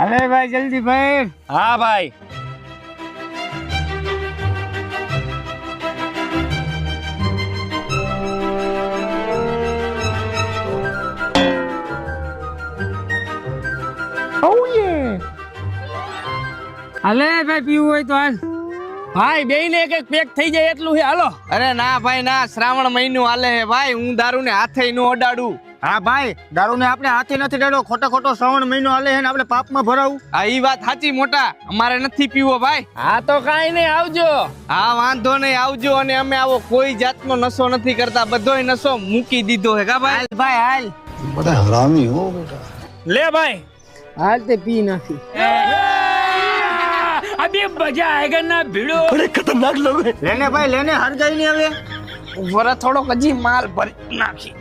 અરે ભાઈ જલ્દી ભાઈ. હા ભાઈ. અલે ભાઈ પીવું હોય તો હાલ. ભાઈ બે ને એક એક પેક થઈ જાય એટલું છે. હાલો. અરે ના ભાઈ ના શ્રાવણ મહિનો હાલે હે ભાઈ હું દારૂ ને હાથે નો અડાડું. હા ભાઈ દારૂ ને આપણે હાથી નથી ડેડો ખોટો ખોટો શ્રવણ મહિનો હાલે હે ને આપણે પાપમાં ભરાવું. હા ઈ વાત સાચી મોટા. અમારે નથી પીવો ભાઈ. હા તો કાઈ નહીં આવજો. હા વાંધો નહીં આવજો અને અમે આવો કોઈ જાતનો નશો નથી કરતા. બધોય નશો મૂકી દીધો હે કા ભાઈ? હાલ ભાઈ હાલ. બધા હરામી હો બેટા. લે ભાઈ. હાલ તે પી નાખી. અબે મજા આગળ ના ભીડો. અરે ખતરનાક લોગ લેને ભાઈ લેને હર ગઈ ને આવે વરા થોડોક હજી માલ ભરી નાખી.